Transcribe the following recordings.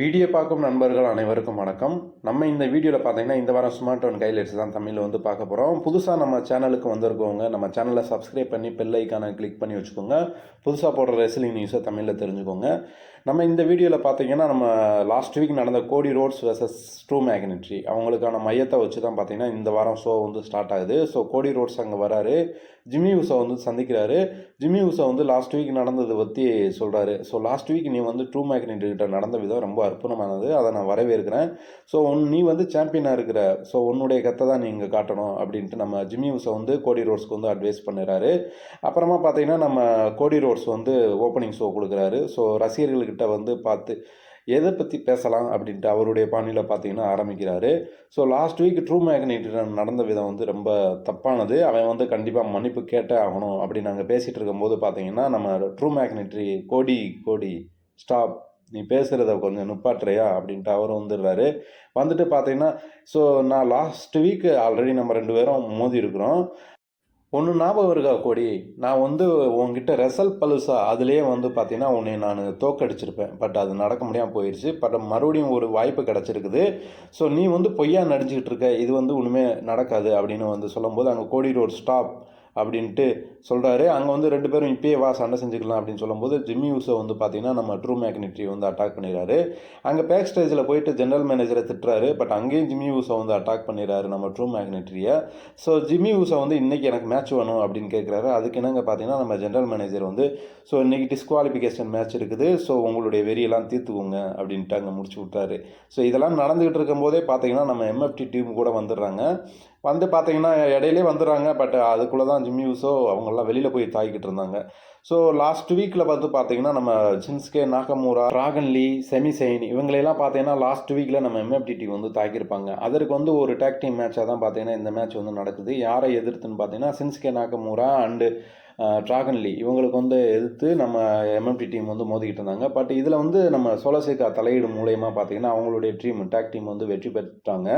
Video பார்க்கும் நண்பர்கள் அனைவருக்கும் வணக்கம். நம்ம இந்த வீடியோவில் பார்த்தீங்கன்னா இந்த வாரம் ஸ்மார்ட் ஃபோன் கையில் எடுத்து தான் தமிழில் வந்து பார்க்க போகிறோம் புதுசாக நம்ம சேனலுக்கு வந்திருக்கவங்க நம்ம சேனலை சப்ஸ்கிரைப் பண்ணி பெல் ஐக்கானை கிளிக் பண்ணி வச்சுக்கோங்க. புதுசாக போடுற ரெஸ்லிங் நியூஸை தமிழில் தெரிஞ்சுக்கோங்க. நம்ம இந்த வீடியோவில் பார்த்தீங்கன்னா நம்ம லாஸ்ட் வீக் நடந்த கோடி ரோட்ஸ் வெர்சஸ் ட்ரூ மேக்னெட்ரி அவங்களுக்கான மையத்தை வச்சு தான் பார்த்தீங்கன்னா இந்த வாரம் ஷோ வந்து ஸ்டார்ட் ஆகுது. ஸோ கோடி ரோட்ஸ் அங்கே வராரு. ஜிம்மி உஷா வந்து சந்திக்கிறாரு. ஜிம்மி உஷா வந்து லாஸ்ட் வீக் நடந்ததை பற்றி சொல்கிறாரு ஸோ லாஸ்ட் வீக் நீ வந்து ட்ரூ மேக்னெட் கிட்ட நடந்த விதம் ரொம்ப அற்புதமானது. அதை நான் வரவேற்கிறேன். ஸோ உன் நீ வந்து சாம்பியனாக இருக்கிற ஸோ உன்னுடைய கத்தை தான் நீ இங்கே காட்டணும் அப்படின்ட்டு நம்ம ஜிம்மி உஷா வந்து கோடி ரோட்ஸ்க்கு வந்து அட்வைஸ் பண்ணுறாரு. அப்புறமா பார்த்தீங்கன்னா நம்ம கோடி ரோட்ஸ் வந்து ஓப்பனிங் ஷோ கொடுக்குறாரு. ஸோ ரசிகர்களுக்கு கிட்ட வந்து பார்த்து எதை பற்றி பேசலாம்? அப்படின்ட்டு அவருடைய பாணியில் பார்த்தீங்கன்னா ஆரம்பிக்கிறாரு. So last week Drew McIntyre நடந்த விதம் வந்து ரொம்ப தப்பானது. அவன் வந்து கண்டிப்பாக மன்னிப்பு கேட்டே ஆகணும் அப்படி நாங்கள் பேசிகிட்டு இருக்கும்போது பார்த்தீங்கன்னா நம்ம ட்ரூ மேக்னெட்ரி கோடி கோடி ஸ்டாப் நீ பேசுகிறத கொஞ்சம் நுப்பாட்டுறியா? அப்படின்ட்டு அவரும் வந்துடுறாரு. வந்துட்டு பார்த்தீங்கன்னா ஸோ நான் லாஸ்ட் வீக் ஆல்ரெடி நம்ம ரெண்டு பேரும் மோதி இருக்கிறோம் ஒன்று ஞாபகம் இருக்கா கோடி? நான் வந்து உங்ககிட்ட ரெசல் பலுசா அதுலேயே வந்து பார்த்தீங்கன்னா உன்னை நான் தோக்கடிச்சிருப்பேன். பட் அது நடக்க முடியாமல் போயிடுச்சு பட் மறுபடியும் ஒரு வாய்ப்பு கிடச்சிருக்குது. ஸோ நீ வந்து பொய்யா நடிச்சுக்கிட்டு இருக்க. இது வந்து ஒன்றுமே நடக்காது அப்படின்னு வந்து சொல்லும்போது அங்கே கோடி ரோட் ஸ்டாப் அப்படின்ட்டு சொல்கிறாரு அங்கே வந்து ரெண்டு பேரும் இப்பயே வா சண்டை செஞ்சுக்கலாம் அப்படின்னு சொல்லும்போது ஜிம்மி யூஸை வந்து பார்த்தீங்கன்னா நம்ம ட்ரூ மேக்னெட்ரி வந்து அட்டாக் பண்ணிடுறாரு. அங்கே பேக் ஸ்டேஜில் போயிட்டு ஜென்ரல் மேனேஜரை திட்டுறாரு. பட் அங்கேயும் ஜிம்மி யூஸை வந்து அட்டாக் பண்ணிடுறாரு நம்ம ட்ரூ மேக்னெட்ரியை. ஸோ ஜிம்மி யூஸை வந்து இன்றைக்கி எனக்கு மேட்ச் வேணும் அப்படின்னு கேட்குறாரு அதுக்கு என்னங்க பார்த்தீங்கன்னா நம்ம ஜென்ரல் மேனேஜர் வந்து ஸோ இன்றைக்கி டிஸ்குவாலிஃபிகேஷன் மேட்ச் இருக்குது. ஸோ உங்களுடைய வெறியெல்லாம் தீர்த்துக்கோங்க அப்படின்ட்டு அங்கே முடிச்சு விட்டாரு ஸோ இதெல்லாம் நடந்துகிட்டு இருக்கும்போதே பார்த்தீங்கன்னா நம்ம எம்எஃப்டி டீம் கூட வந்துடுறாங்க. வந்து பார்த்தீங்கன்னா இடையிலே வந்துடுறாங்க. பட் அதுக்குள்ளே தான் ஜிம்மி யூஸோ அவங்கெல்லாம் வெளியில் போய் தாக்கிட்டு இருந்தாங்க. ஸோ லாஸ்ட் வீக்கில் பார்த்து பார்த்தீங்கன்னா நம்ம ஜின்ஸ்கே நாகமூரா ராகன்லி செமிசைன் இவங்களையெல்லாம் பார்த்தீங்கன்னா லாஸ்ட் வீக்கில் நம்ம எம்எஃப்டிடி வந்து தாக்கியிருப்பாங்க. அதற்கு வந்து ஒரு டேக் டீம் மேட்சாக தான் பார்த்தீங்கன்னா இந்த மேட்ச் வந்து நடக்குது. யாரை எதிர்த்துன்னு பார்த்தீங்கன்னா சின்ஸ்கே நாகமூரா அண்டு ட்ராகன்லி இவங்களுக்கு வந்து எதிர்த்து நம்ம எம்எம்டி டீம் வந்து மோதிக்கிட்டு இருந்தாங்க. பட் இதில் வந்து நம்ம சோலசேகா தலையீடு மூலயமா பார்த்தீங்கன்னா அவங்களுடைய டீம் டேக் டீம் வந்து வெற்றி பெற்றாங்க.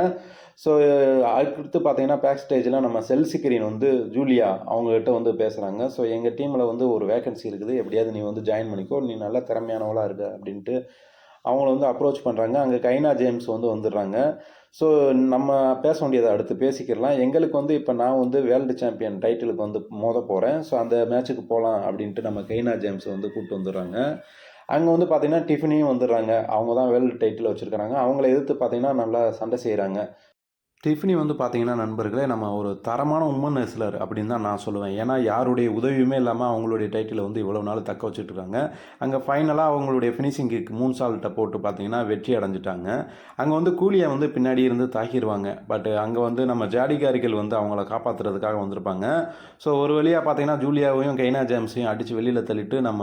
ஸோ அடுத்து பார்த்தீங்கன்னா பேக் ஸ்டேஜில் நம்ம செல்சிக்கரின் வந்து ஜூலியா அவங்ககிட்ட வந்து பேசுகிறாங்க ஸோ எங்கள் டீமில் வந்து ஒரு வேகன்சி இருக்குது. எப்படியாவது நீ வந்து ஜாயின் பண்ணிக்கோ. நீ நல்லா திறமையானவளாக இருக்க அப்படின்ட்டு அவங்கள வந்து அப்ரோச் பண்ணுறாங்க அங்கே கைனா ஜேம்ஸ் வந்து வந்துடுறாங்க. ஸோ நம்ம பேச வேண்டியதை அடுத்து பேசிக்கிறலாம் எங்களுக்கு வந்து இப்போ நான் வந்து வேர்ல்டு சாம்பியன் டைட்டிலுக்கு வந்து மோத போகிறேன் ஸோ அந்த மேட்ச்சுக்கு போகலாம் அப்படின்ட்டு நம்ம கைனா ஜேம்ஸ் வந்து கூப்பிட்டு வந்துடுறாங்க. அங்கே வந்து பார்த்திங்கன்னா டிஃபினையும் வந்துடுறாங்க. அவங்க தான் வேர்ல்டு டைட்டில் வச்சுருக்கிறாங்க. அவங்கள எதிர்த்து பார்த்திங்கன்னா நல்லா சண்டை செய்கிறாங்க டிஃபினி வந்து பார்த்தீங்கன்னா நண்பர்களே நம்ம ஒரு தரமான உமன் ரெஸ்லர் அப்படின்னு தான் நான் சொல்லுவேன். ஏன்னா யாருடைய உதவியுமே இல்லாமல் அவங்களுடைய டைட்டிலை வந்து இவ்வளோ நாள் தக்க வச்சுட்ருக்காங்க. அங்கே ஃபைனலாக அவங்களுடைய ஃபினிஷிங் கிக் மூணு சால்ட்டை போட்டு பார்த்தீங்கன்னா வெற்றி அடைஞ்சிட்டாங்க. அங்கே வந்து கூலியை வந்து பின்னாடி இருந்து தாக்கிடுவாங்க பட் அங்கே வந்து நம்ம ஜாடிகாரிகள் வந்து அவங்கள காப்பாற்றுறதுக்காக வந்திருப்பாங்க. ஸோ ஒரு வழியாக பார்த்தீங்கன்னா ஜூலியாவையும் கைனா ஜேம்ஸையும் அடித்து வெளியில் தள்ளிட்டு நம்ம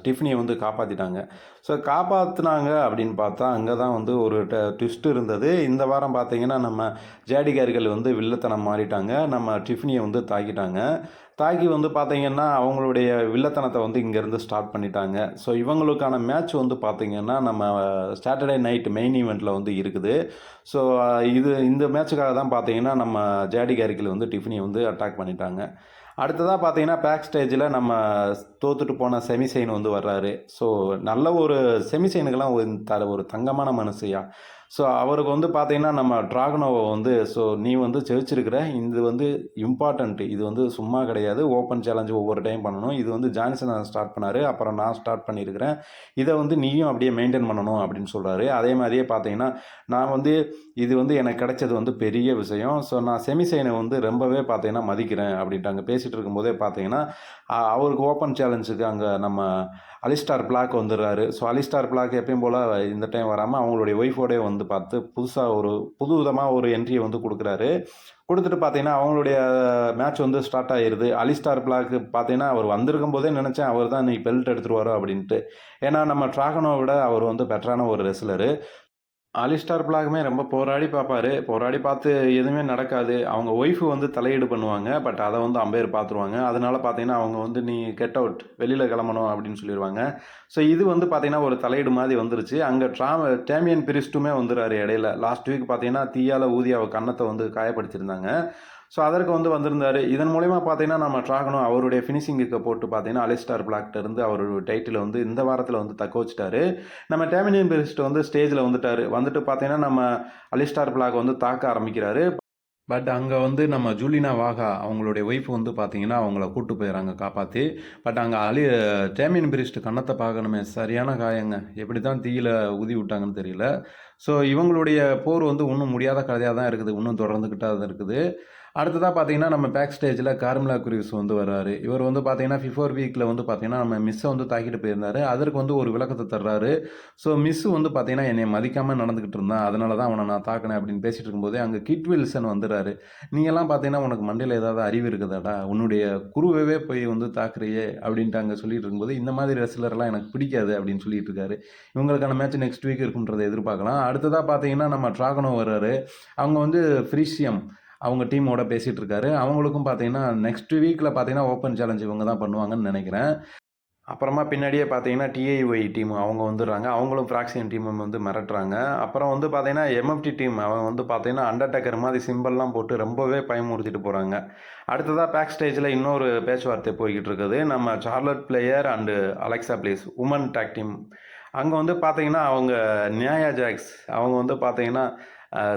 ஸ்டிஃப்னியை வந்து காப்பாற்றிட்டாங்க ஸோ காப்பாற்றினாங்க அப்படின்னு பார்த்தா அங்கே தான் வந்து ஒரு ட்விஸ்ட் இருந்தது. இந்த வாரம் பார்த்தீங்கன்னா நம்ம ஜேடிகாரிகள் வந்து வில்லத்தனம் மாறிட்டாங்க. நம்ம டிஃப்னியை வந்து தாக்கிட்டாங்க. தாக்கி வந்து பார்த்தீங்கன்னா அவங்களுடைய வில்லத்தனத்தை வந்து இங்கேருந்து ஸ்டார்ட் பண்ணிட்டாங்க. ஸோ இவங்களுக்கான மேட்ச் வந்து பார்த்தீங்கன்னா நம்ம சாட்டர்டே நைட் மெயின் ஈவெண்ட்டில் வந்து இருக்குது. ஸோ இது இந்த மேட்சுக்காக தான் பார்த்தீங்கன்னா நம்ம ஜேடிகாரிகள் வந்து டிஃபினியை வந்து அட்டாக் பண்ணிட்டாங்க. அடுத்ததாக பார்த்தீங்கன்னா பேக் ஸ்டேஜில் நம்ம தோத்துட்டு போன செமிசைன் வந்து வர்றாரு. ஸோ நல்ல ஒரு செமிசைனுக்கெல்லாம் ஒரு த ஒரு தங்கமான மனுஷையா ஸோ அவருக்கு வந்து பார்த்தீங்கன்னா நம்ம ட்ராகனோவை வந்து ஸோ நீ வந்து ஜெயிச்சிருக்கிற இது வந்து இம்பார்ட்டண்ட்டு இது வந்து சும்மா கிடையாது. ஓப்பன் சேலஞ்சு ஒவ்வொரு டைம் பண்ணணும். இது வந்து ஜான்சன் ஸ்டார்ட் பண்ணார். அப்புறம் நான் ஸ்டார்ட் பண்ணியிருக்கிறேன் இதை வந்து நீயும் அப்படியே மெயின்டைன் பண்ணணும் அப்படின்னு சொல்கிறாரு அதே மாதிரியே பார்த்தீங்கன்னா நான் வந்து இது வந்து எனக்கு கிடைச்சது வந்து பெரிய விஷயம். ஸோ நான் செமிசைனை வந்து ரொம்பவே பார்த்தீங்கன்னா மதிக்கிறேன் அப்படின்ட்டு அங்கே பேசிகிட்டு இருக்கும்போதே பார்த்தீங்கன்னா அவருக்கு ஓப்பன் சேலஞ்சுக்கு அங்கே நம்ம அலிஸ்டார் பிளாக் வந்துடுறாரு. ஸோ அலிஸ்டார் பிளாக் எப்பயும் போல் இந்த டைம் வராமல் அவங்களுடைய ஒய்ஃபோடே வந்து பார்த்து புதுசாக ஒரு புது விதமாக ஒரு என்ட்ரியை வந்து கொடுக்குறாரு. கொடுத்துட்டு பார்த்தீங்கன்னா அவங்களுடைய மேட்ச் வந்து ஸ்டார்ட் ஆகிடுது அலிஸ்டார் பிளாக் பார்த்தீங்கன்னா அவர் வந்திருக்கும் போதே நினச்சேன் அவர் தான் நீ பெல்ட் எடுத்துருவாரோ அப்படின்ட்டு. ஏன்னா நம்ம ட்ராகனோ விட அவர் வந்து பெட்டரான ஒரு ரெஸ்லரு அலிஸ்டார் பிளாக்குமே ரொம்ப போராடி பார்ப்பாரு. போராடி பார்த்து எதுவுமே நடக்காது. அவங்க ஒய்ஃபு வந்து தலையீடு பண்ணுவாங்க. பட் அதை வந்து அம்பையர் பார்த்துருவாங்க. அதனால பார்த்தீங்கன்னா அவங்க வந்து நீ கெட் அவுட். வெளியில் கிளம்பணும். அப்படின்னு சொல்லிடுவாங்க ஸோ இது வந்து பார்த்தீங்கன்னா ஒரு தலையீடு மாதிரி வந்துருச்சு. அங்கே ட்ரா டேமியன் பிரிஸ்ட்டுமே வந்துடுறாரு இடையில. லாஸ்ட் வீக் பார்த்தீங்கன்னா தீயால் ஊதி அவள் கன்னத்தை வந்து காயப்படுத்தியிருந்தாங்க. ஸோ அதற்கு வந்து வந்திருந்தார். இதன் மூலயமா பார்த்தீங்கன்னா நம்ம ட்ராகனும் அவருடைய ஃபினிஷிங்குக்கு போட்டு பார்த்தீங்கன்னா அலிஸ்டார் பிளாக் இருந்து அவருடைய டைட்டில் வந்து இந்த வாரத்தில் வந்து தக்க வச்சுட்டாரு. நம்ம டேமினியன் பெரிஸ்ட் வந்து ஸ்டேஜில் வந்துட்டார். வந்துட்டு பார்த்தீங்கன்னா நம்ம அலிஸ்டார் பிளாக் வந்து தாக்க ஆரம்பிக்கிறாரு. பட் அங்கே வந்து நம்ம ஜூலினா வாகா அவங்களுடைய ஒய்ஃப் வந்து பார்த்தீங்கன்னா அவங்கள கூட்டு போயிடறாங்க காப்பாற்றி பட் அங்கே அலி டேமியன் பிரிஸ்ட் கன்னத்தை பார்க்கணுமே. சரியான காயங்க. எப்படி தான் தீயில ஊதி விட்டாங்கன்னு தெரியல. ஸோ இவங்களுடைய போர் வந்து இன்னும் முடியாத கதையாக தான் இருக்குது. இன்னும் தொடர்ந்துக்கிட்டே தான் இருக்குது. அடுத்ததாக பார்த்தீங்கன்னா நம்ம பேக் ஸ்டேஜில் கார்மிலா குரூஸ் வந்து வர்றாரு. இவர் வந்து பார்த்தீங்கன்னா ஃபிஃபோர் வீக்கில் வந்து பார்த்தீங்கன்னா நம்ம மிஸ்ஸை வந்து தாக்கிட்டு போயிருந்தாரு. அதற்கு வந்து ஒரு விளக்கத்தை தர்றாரு. ஸோ மிஸ் வந்து பார்த்தீங்கன்னா என்னை மதிக்காமல் நடந்துக்கிட்டு இருந்தான். அதனால தான் அவனை நான் தாக்கினேன் அப்படின்னு பேசிகிட்டு இருக்கும்போதே அங்கே கிட் வில்சன் வந்துடுறாரு நீங்கள்லாம் பார்த்தீங்கன்னா உனக்கு மண்டையில் ஏதாவது அறிவு இருக்குதாடா? உன்னுடைய குருவவே போய் வந்து தாக்குறியே அப்படின்ட்டு அங்கே சொல்லிட்டு இருக்கும்போது இந்த மாதிரி ரெஸ்லர்லாம் எனக்கு பிடிக்காது அப்படின்னு சொல்லிட்டு இருக்காரு. இவங்களுக்கான மேட்ச் நெக்ஸ்ட் வீக் இருக்குன்றதை எதிர்பார்க்கலாம். அடுத்ததாக பார்த்தீங்கன்னா நம்ம ட்ராகனோ வர்றாரு. அவங்க வந்து ஃப்ரீஷியம் அவங்க டீமோட பேசிகிட்டு இருக்காரு அவங்களுக்கும் பார்த்தீங்கன்னா நெக்ஸ்ட் வீக்கில் பார்த்தீங்கன்னா ஓப்பன் சேலஞ்ச் இவங்க தான் பண்ணுவாங்கன்னு நினைக்கிறேன். அப்புறமா பின்னாடியே பார்த்தீங்கன்னா டிஐஒய் டீம் அவங்க வந்துடுறாங்க. அவங்களும் ஃப்ராக்ஷன் டீம் வந்து மிரட்டுறாங்க. அப்புறம் வந்து பார்த்தீங்கன்னா எம்எஃப்டி டீம் அவன் வந்து பார்த்தீங்கன்னா அண்டர்டேக்கர் மாதிரி சிம்பிள்லாம் போட்டு ரொம்பவே பயமுறுத்திட்டு போகிறாங்க அடுத்ததாக பேக் ஸ்டேஜில் இன்னொரு பேச்சுவார்த்தை போய்கிட்டு இருக்குது நம்ம Charlotte Flair and Alexa Bliss women tag team அங்கே வந்து பார்த்தீங்கன்னா அவங்க நியாயா ஜாக்ஸ் அவங்க வந்து பார்த்தீங்கன்னா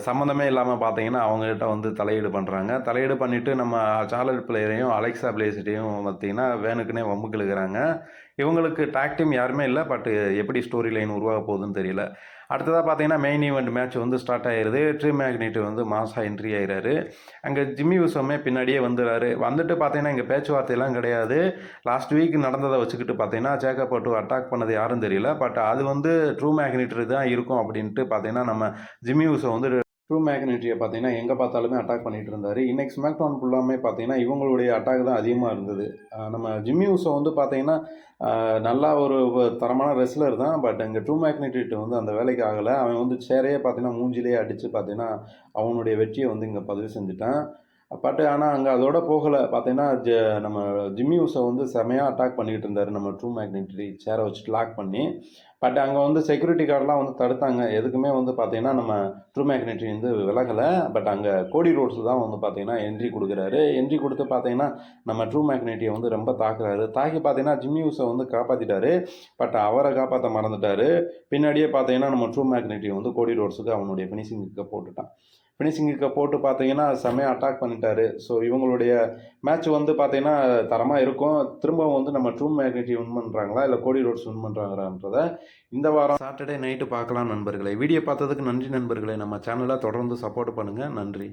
சம்மந்தமே இல்லாமல் பார்த்தீங்கன்னா அவங்ககிட்ட வந்து தலையீடு பண்ணுறாங்க தலையீடு பண்ணிவிட்டு நம்ம சார்லட் பிளேயரையும் அலெக்சா பிளேசிட்டையும் பார்த்தீங்கன்னா வேணுக்குனே வம்புக்கு இழுக்கிறாங்க இவங்களுக்கு டாக்டிம் யாருமே இல்லை பட் எப்படி ஸ்டோரி லைன் உருவாக போகுதுன்னு தெரியல. அடுத்ததாக பார்த்தீங்கன்னா மெயின் ஈவெண்ட் மேட்ச் வந்து ஸ்டார்ட் ஆயிருது. ட்ரீ மேக்னெட் வந்து மாசா என்ட்ரி ஆயிறாரு. அங்கே ஜிம்மி உசமே பின்னாடியே வந்துடுறாரு வந்துட்டு பார்த்தீங்கன்னா இங்கே பேச்சுவார்த்தையெல்லாம் கிடையாது. லாஸ்ட் வீக் நடந்ததை வச்சுக்கிட்டு பார்த்தீங்கன்னா ஜேக்கப் போட்டு அட்டாக் பண்ணது யாரும் தெரியல. பட் அது வந்து ட்ரூ மேக்னெட்ரி தான் இருக்கும் அப்படின்ட்டு பார்த்தீங்கன்னா நம்ம ஜிம்மி உசோ வந்து ட்ரூ மேக்னெட்ரியை பார்த்தீங்கன்னா எங்கே பார்த்தாலுமே அட்டாக் பண்ணிகிட்டு இருந்தார் இன்னைக்கு ஸ்மாக்டவுன் ஃபுல்லாமே பார்த்தீங்கன்னா இவங்களுடைய அட்டாக் தான் அதிகமாக இருந்தது. நம்ம ஜிம்மி உசோ வந்து பார்த்தீங்கன்னா நல்லா ஒரு தரமான ரெஸ்லர் தான். பட் இங்கே ட்ரூ மேக்னெட்டிட் வந்து அந்த வேலைக்கு ஆகலை. அவன் வந்து சேரையே பார்த்தீங்கன்னா மூஞ்சிலேயே அடித்து பார்த்தீங்கன்னா அவனுடைய வெற்றியை வந்து இங்கே பதிவு செஞ்சுட்டான். பட் ஆனால் அங்கே அதோட போகலை. பார்த்தீங்கன்னா ஜ நம்ம ஜிம்மி உசை வந்து செமையாக அட்டாக் பண்ணிக்கிட்டு இருந்தார். நம்ம ட்ரூ மேக்னெட்ரி சேரை வச்சுட்டு லாக் பண்ணி. பட் அங்கே வந்து செக்யூரிட்டி கார்டெலாம் வந்து தடுத்தாங்க. எதுக்குமே வந்து பார்த்தீங்கன்னா நம்ம ட்ரூ மேக்னெட்ரி வந்து விலகலை. பட் அங்கே கோடி ரோட்ஸில் தான் வந்து பார்த்தீங்கன்னா என்ட்ரி கொடுக்குறாரு. என்ட்ரி கொடுத்து பார்த்தீங்கன்னா நம்ம ட்ரூ மேக்னெட்டியை வந்து ரொம்ப தாக்குறாரு. தாக்கி பார்த்தீங்கன்னா ஜிம்மி உசை வந்து காப்பாற்றிட்டாரு பட் அவரை காப்பாற்ற மறந்துட்டாரு. பின்னாடியே பார்த்தீங்கன்னா நம்ம ட்ரூ மேக்னெட்டியை வந்து கோடி ரோட்ஸுக்கு அவனுடைய ஃபினிஷிங்குக்கு போட்டுட்டான். ஃபினிஷிங்குக்கு போட்டு பார்த்தீங்கன்னா செமையாக அட்டாக் பண்ணிட்டாரு. ஸோ இவங்களுடைய மேட்ச் வந்து பார்த்தீங்கன்னா தரமாக இருக்கும். திரும்பவும் வந்து நம்ம ட்ரூ மேக்னெட்டி வின் பண்ணுறாங்களா இல்லை கோடி ரோட்ஸ் வின் பண்ணுறாங்களான்றத இந்த வாரம் சாட்டர்டே நைட்டு பார்க்கலாம் நண்பர்களே. வீடியோ பார்த்ததுக்கு நன்றி நண்பர்களே. நம்ம சேனலை தொடர்ந்து சப்போர்ட் பண்ணுங்கள் நன்றி.